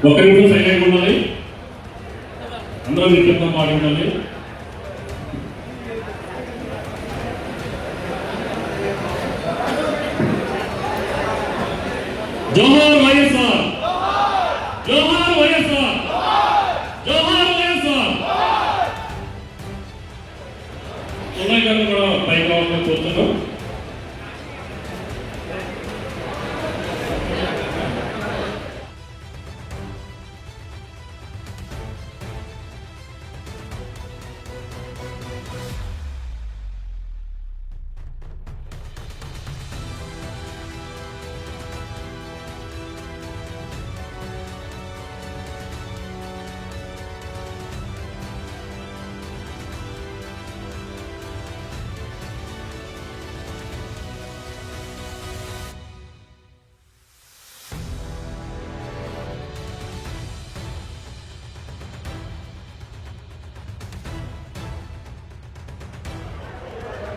ఒక నిమిషం సైలెంట్ ఉండాలి అందరూ నిశ్శబ్దం పాడి ఉండాలి జోహార్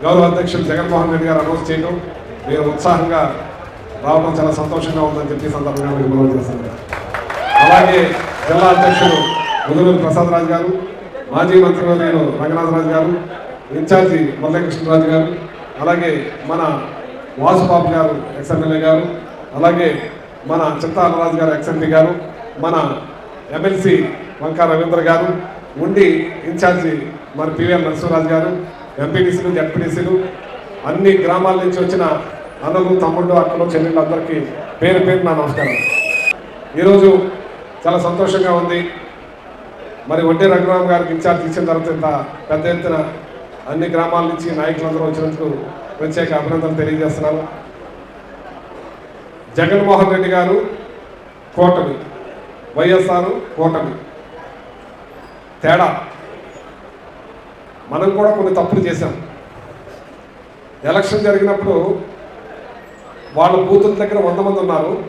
గౌరవ అధ్యక్షులు జగన్మోహన్ రెడ్డి గారు అనౌన్స్ చేయడం మీరు ఉత్సాహంగా రావడం చాలా సంతోషంగా ఉందని చెప్పి సందర్భంగా మీరు మనవి చేస్తున్నాను. అలాగే జిల్లా అధ్యక్షులు ముదులూరు ప్రసాద్ రాజు గారు మాజీ మంత్రివర్యులు రంగనాథరాజు గారు ఇన్ఛార్జి మురళీకృష్ణరాజు గారు అలాగే మన వాసుబాబు గారు ఎక్స్ఎమ్మెల్యే గారు అలాగే మన చింతాలరాజు గారు ఎక్స్ఎంపీ గారు మన ఎమ్మెల్సీ వంకా రవీంద్ర గారు ఉండి ఇన్ఛార్జి మన పివిఎన్ నరసింహరాజు గారు ఎంపీటీసీలు జడ్పీటీసీలు అన్ని గ్రామాల నుంచి వచ్చిన అన్నలు తమ్ముళ్ళు అక్కలు చెల్లెళ్ళందరికీ పేరు పేరు నా నమస్కారం. ఈరోజు చాలా సంతోషంగా ఉంది. మరి వడ్డీ రఘురామ గారికి ఇన్ఛార్జ్ ఇచ్చిన తర్వాత ఇంత పెద్ద ఎత్తున అన్ని గ్రామాల నుంచి నాయకులందరూ వచ్చినందుకు ప్రత్యేక అభినందనలు తెలియజేస్తున్నాను జగన్మోహన్ రెడ్డి గారు కూటమి వైఎస్ఆర్ కూటమి. తేడా మనం కూడా కొన్ని తప్పులు చేశాం. ఎలక్షన్ జరిగినప్పుడు వాళ్ళ బూతుల దగ్గర వంద మంది ఉన్నారు.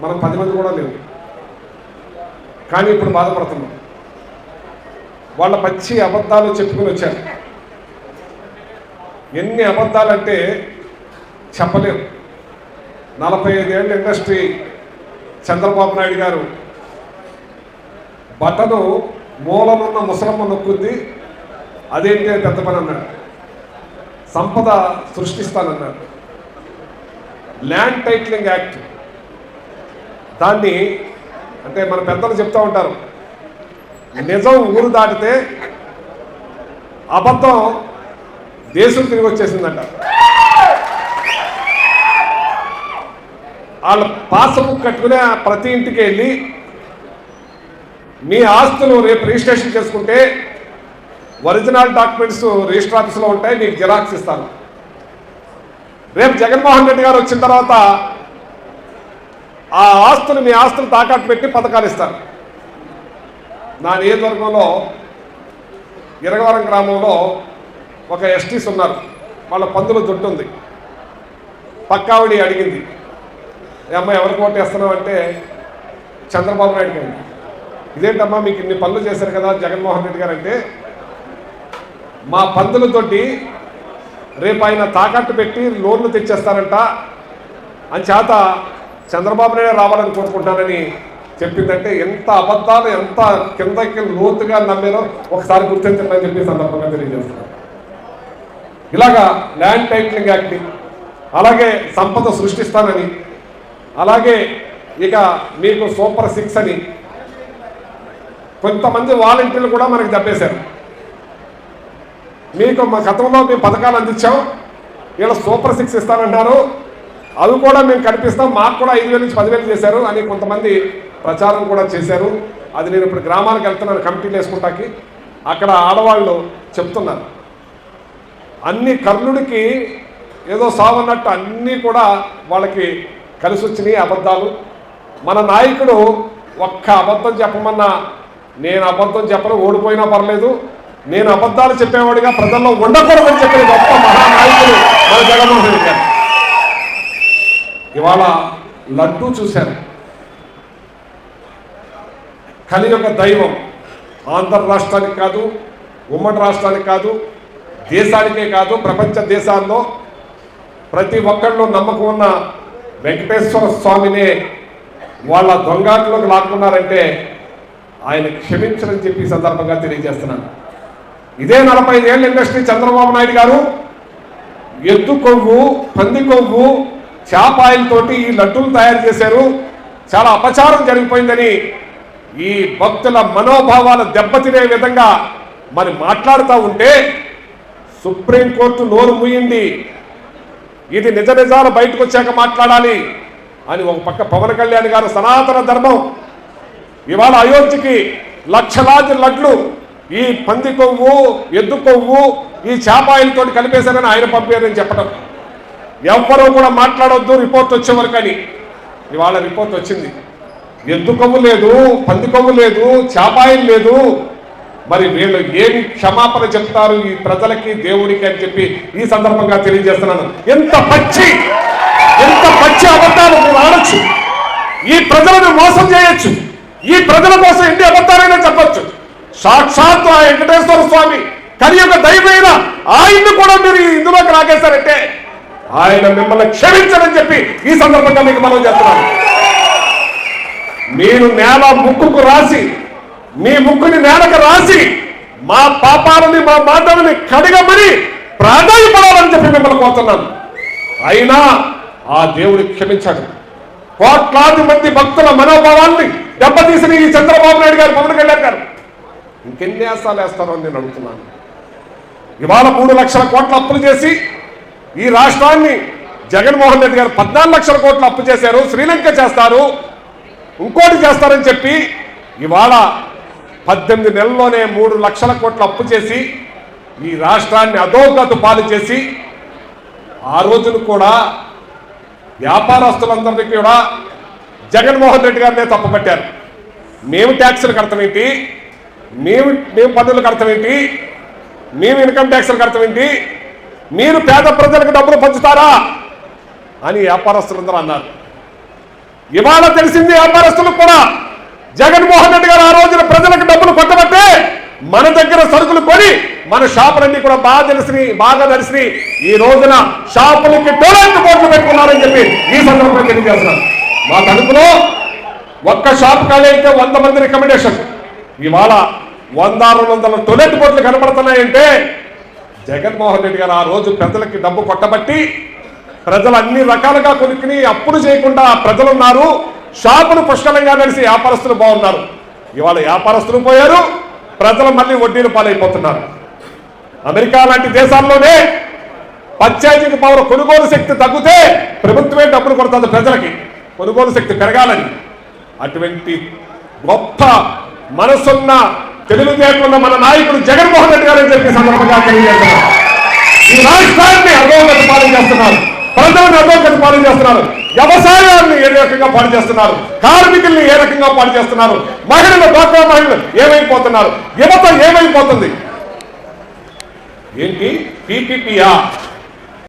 మనం పది మంది కూడా లేవు. కానీ ఇప్పుడు బాధపడుతున్నాం. వాళ్ళ పచ్చి అబద్ధాలు చెప్పుకుని వచ్చారు. ఎన్ని అబద్ధాలంటే చెప్పలేం. నలభై ఐదేళ్ళ ఇండస్ట్రీ చంద్రబాబు నాయుడు గారు బట్టను మూలనున్న ముసలమ్మ నొక్కుంది అదేంటి అని పెద్ద పని అన్నాడు. సంపద సృష్టిస్తానన్నాడు. Land titling act. దాన్ని అంటే మన పెద్దలు చెప్తూ ఉంటారు. నిజం ఊరు దాటితే అబద్ధం దేశం తిరిగి వచ్చేసిందంట. వాళ్ళు పాస్బుక్ కట్టుకునే ప్రతి ఇంటికి వెళ్ళి మీ ఆస్తులు రేపు రిజిస్ట్రేషన్ చేసుకుంటే ఒరిజినల్ డాక్యుమెంట్స్ రిజిస్టర్ ఆఫీస్లో ఉంటాయి మీకు జిరాక్స్ ఇస్తాను. రేపు జగన్మోహన్ రెడ్డి గారు వచ్చిన తర్వాత ఆ ఆస్తులు మీ ఆస్తులు తాకట్టు పెట్టి పథకాలు ఇస్తారు. నా నియోజకవర్గంలో ఇరగవరం గ్రామంలో ఒక ఎస్టీస్ ఉన్నారు. వాళ్ళ పందుల దుడ్డు ఉంది. పక్కావిడి అడిగింది "ఏ అమ్మాయి ఎవరికి ఓటు అంటే చంద్రబాబు నాయుడు గారు ఇదేంటమ్మా మీకు ఇన్ని పనులు చేశారు కదా జగన్మోహన్ రెడ్డి గారు అంటే మా పందులతోటి రేపు ఆయన తాకట్టు పెట్టి లోన్లు తెచ్చేస్తారంట. అని చేత చంద్రబాబు నాయుడు రావాలని కోరుకుంటానని చెప్పిందంటే ఎంత అబద్ధాలు ఎంత కిందకి లోతుగా నమ్మారో ఒకసారి గుర్తించండి చెప్పి సందర్భంగా తెలియజేస్తున్నారు ఇలాగా ల్యాండ్ టైటిలింగ్ యాక్ట్ అలాగే సంపద సృష్టిస్తానని అలాగే ఇక మీకు సూపర్ సిక్స్ అని కొంతమంది వాలంటీర్లు కూడా మనకి దెబ్బేశారు మీకు మా గతంలో మేము పథకాలు అందించాం. వీళ్ళ సూపర్ సిక్స్ ఇస్తానంటారు. అవి కూడా మేము కనిపిస్తాం. మాకు కూడా ఐదు వేల నుంచి పదివేలు చేశారు. అని కొంతమంది ప్రచారం కూడా చేశారు. అది నేను ఇప్పుడు గ్రామాలకు వెళ్తున్నాను కమిటీలు వేసుకుంటాకి. అక్కడ ఆడవాళ్ళు చెప్తున్నారు. అన్ని కర్ణుడికి ఏదో సావన్నట్టు అన్నీ కూడా వాళ్ళకి కలిసి వచ్చినాయి అబద్ధాలు. మన నాయకుడు ఒక్క అబద్ధం చెప్పమన్నా నేను అబద్ధం చెప్పను ఓడిపోయినా పర్లేదు. నేను అబద్ధాలు చెప్పేవాడిగా ప్రజల్లో ఉండకూడదని చెప్పిన గొప్ప మహానాయకుడు మన జగన్మోహన్ రెడ్డి గారు. ఇవాళ లడ్డూ చూశారు. కలియుగ దైవం ఆంధ్ర రాష్ట్రానికి కాదు ఉమ్మడి రాష్ట్రానికి కాదు దేశానికే కాదు ప్రపంచ దేశాల్లో ప్రతి ఒక్కళ్ళు నమ్మకం ఉన్న వెంకటేశ్వర స్వామినే వాళ్ళ దొంగాట్లోకి లాక్కున్నారంటే ఆయన క్షమించరని చెప్పి సందర్భంగా తెలియజేస్తున్నాను. ఇదే నలభై ఐదేళ్ళ ఇండస్ట్రీ చంద్రబాబు నాయుడు గారు. ఎద్దు కొవ్వు పంది కొవ్వు చేపాయలతోటి ఈ లడ్డూలు తయారు చేశారు. చాలా అపచారం జరిగిపోయిందని ఈ భక్తుల మనోభావాలు దెబ్బతినే విధంగా మరి మాట్లాడుతూ ఉంటే సుప్రీంకోర్టు నోరు మూయింది. ఇది నిజ నిజాలు బయటకు వచ్చాక మాట్లాడాలి అని ఒక పక్క పవన్ కళ్యాణ్ గారు సనాతన ధర్మం. ఇవాళ అయోధ్యకి లక్షలాది లడ్లు ఈ పంది కొవ్వు ఎద్దు కొవ్వు ఈ చేపాయిలతో కలిపేశారని ఆయన పంపారని చెప్పడం ఎవ్వరూ కూడా మాట్లాడొద్దు రిపోర్ట్ వచ్చే వరకు అని. ఇవాళ రిపోర్ట్ వచ్చింది. ఎద్దు కొవ్వు లేదు పంది కొవ్వు లేదు చేపాయిలు లేదు. మరి వీళ్ళు ఏమి క్షమాపణ చెప్తారు ఈ ప్రజలకి దేవుడికి అని చెప్పి ఈ సందర్భంగా తెలియజేస్తున్నాను. ఎంత పచ్చి ఎంత పచ్చి అబద్ధాలు మీరు ఆడచ్చు. ఈ ప్రజలను మోసం చేయొచ్చు. ఈ ప్రజల కోసం ఎన్ని అబద్ధాలైనా చెప్పచ్చు. సాక్షాత్ ఆ వెంకటేశ్వర స్వామి కలియుగ దైవైన ఆయన్ని కూడా మీరు ఇందులోకి రాగేశారంటే ఆయన మిమ్మల్ని క్షమించడని చెప్పి ఈ సందర్భంగా మీకు మనం చేస్తున్నాను మీరు నేల ముక్కుకు రాసి మీ ముక్కుని నేలకు రాసి మా పాపాలని మా మాటలని కడగమని ప్రాధాన్యపడాలని చెప్పి మిమ్మల్ని కోరుతున్నాను అయినా ఆ దేవుడు క్షమించాడు. కోట్లాది మంది భక్తుల మనోభావాల్ని దెబ్బతీసిన ఈ చంద్రబాబు నాయుడు గారు పవన్ కళ్యాణ్ గారు. ఇంకెన్ని వేస్తాలు వేస్తారో నేను అడుగుతున్నాను. ఇవాళ మూడు లక్షల కోట్లు అప్పులు చేసి ఈ రాష్ట్రాన్ని జగన్మోహన్ రెడ్డి గారు పద్నాలుగు లక్షల కోట్లు అప్పు చేశారు శ్రీలంక చేస్తారు ఇంకోటి చేస్తారని చెప్పి ఇవాళ పద్దెనిమిది నెలల్లోనే మూడు లక్షల కోట్లు అప్పు చేసి ఈ రాష్ట్రాన్ని అధోగతి పాలు చేసి ఆ రోజును కూడా వ్యాపారస్తులందరికీ కూడా జగన్మోహన్ రెడ్డి గారినే తప్పుపట్టారు. మేము ట్యాక్సులు కడతామేంటి మేము మేము పన్నులు కడతామేంటి మేము ఇన్కమ్ ట్యాక్స్లు కడతామేంటి మీరు పేద ప్రజలకు డబ్బులు పంచుతారా? అని వ్యాపారస్తులందరూ అన్నారు. ఇవాళ తెలిసింది వ్యాపారస్తులకు కూడా జగన్మోహన్ రెడ్డి గారు ఆ రోజున ప్రజలకు డబ్బులు కొట్టబట్టే మన దగ్గర సరుకులు కొని మన షాపులన్నీ కూడా బాగా తెలిసి బాగా తెలిసి ఈ రోజున షాపులకి టోలెంట్ బోర్డులు పెట్టుకున్నారని చెప్పి ఈ సందర్భంగా తెలియజేస్తున్నాను. మా తణుకులో ఒక్క షాప్ ఖాళీ అయితే వంద మంది రికమెండేషన్ ఇవాళ వంద రెండు వందల టొలెట్ బోర్డులు కనపడుతున్నాయంటే జగన్మోహన్ రెడ్డి గారు ఆ రోజు ప్రజలకి డబ్బు కొట్టబట్టి ప్రజలు అన్ని రకాలుగా కొనుక్కుని అప్పులు చేయకుండా ప్రజలున్నారు. షాపులు పుష్కలంగా నడిచి వ్యాపారస్తులు బాగున్నారు. ఇవాళ వ్యాపారస్తులు పోయారు. ప్రజలు మళ్ళీ వడ్డీలు పాలైపోతున్నారు. అమెరికా లాంటి దేశాల్లోనే పంచాయతీకి పవర్ కొనుగోలు శక్తి తగ్గితే ప్రభుత్వమే డబ్బులు కొడుతుంది ప్రజలకి. కొనుగోలు శక్తి పెరగాలని. అటువంటి గొప్ప మనసున్న తెలుగుదేశంలో మన నాయకుడు జగన్మోహన్ రెడ్డి గారు అని సందర్భంగా తెలియజేస్తున్నారు. ఈ రాష్ట్రాన్ని అధోగతి పాలన చేస్తున్నారు. ప్రజలను అధోగతి పాలన చేస్తున్నారు. వ్యవసాయాన్ని ఏ రకంగా పాడు చేస్తున్నారు? కార్మికుల్ని ఏ రకంగా పాడు చేస్తున్నారు? మహిళలు డాక్టర్ మహిళలు ఏమైపోతున్నారు? యువత ఏమైపోతుంది? ఏంటి? పీపీపీయా?